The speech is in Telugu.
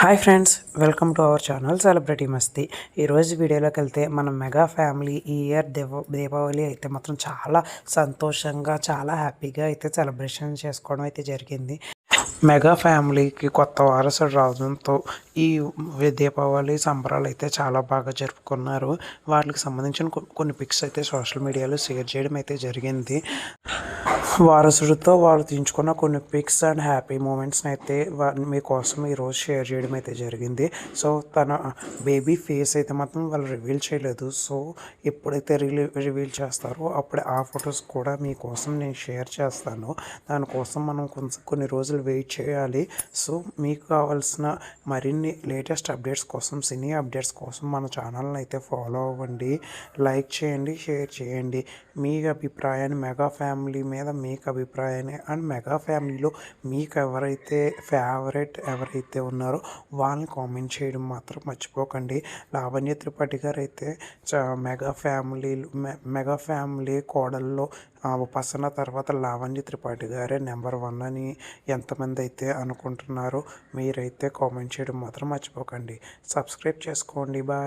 Hi friends welcome to our channel celebrity Masti. ఈరోజు వీడియోలోకి వెళ్తే మన మెగా ఫ్యామిలీ ఈ ఇయర్ దేవ దీపావళి అయితే మాత్రం చాలా సంతోషంగా చాలా హ్యాపీగా అయితే సెలబ్రేషన్ చేసుకోవడం అయితే జరిగింది. మెగా ఫ్యామిలీకి కొత్త వారసుడు రావడంతో ఈ దీపావళి సంబరాలు అయితే చాలా బాగా జరుపుకున్నారు. వాటికి సంబంధించిన కొన్ని పిక్స్ అయితే సోషల్ మీడియాలో షేర్ చేయడం అయితే జరిగింది. వారసుడితో వాళ్ళు తీయించుకున్న కొన్ని పిక్స్ అండ్ హ్యాపీ మూమెంట్స్ని అయితే మీకోసం ఈరోజు షేర్ చేయడం అయితే జరిగింది. సో తన బేబీ ఫేస్ అయితే మాత్రం వాళ్ళు రివీల్ చేయలేదు. సో ఎప్పుడైతే రిలీ రివీల్ చేస్తారో అప్పుడే ఆ ఫొటోస్ కూడా మీకోసం నేను షేర్ చేస్తాను. దానికోసం మనం కొంచెం కొన్ని రోజులు వెయిట్ చేయాలి. సో మీకు కావాల్సిన మరిన్ని లేటెస్ట్ అప్డేట్స్ కోసం సినీ అప్డేట్స్ కోసం మన ఛానల్ని అయితే ఫాలో అవ్వండి. లైక్ చేయండి షేర్ చేయండి. మీ అభిప్రాయాన్ని మెగా ఫ్యామిలీ మీద మీకు అభిప్రాయాన్ని అండ్ మెగా ఫ్యామిలీలో మీకు ఎవరైతే ఫేవరెట్ ఎవరైతే ఉన్నారో వాళ్ళని కామెంట్ చేయడం మాత్రం మర్చిపోకండి. లావణ్య త్రిపాఠి గారు అయితే చ- మెగా ఫ్యామిలీ మె- మెగా ఫ్యామిలీ కోడల్లో ఆ, ఉపాసన తర్వాత లావణ్య త్రిపాఠి గారే నెంబర్ వన్ అని ఎంతమంది అయితే అనుకుంటున్నారో మీరైతే కామెంట్ చేయడం మాత్రం మర్చిపోకండి. సబ్స్క్రైబ్ చేసుకోండి. బాయ్.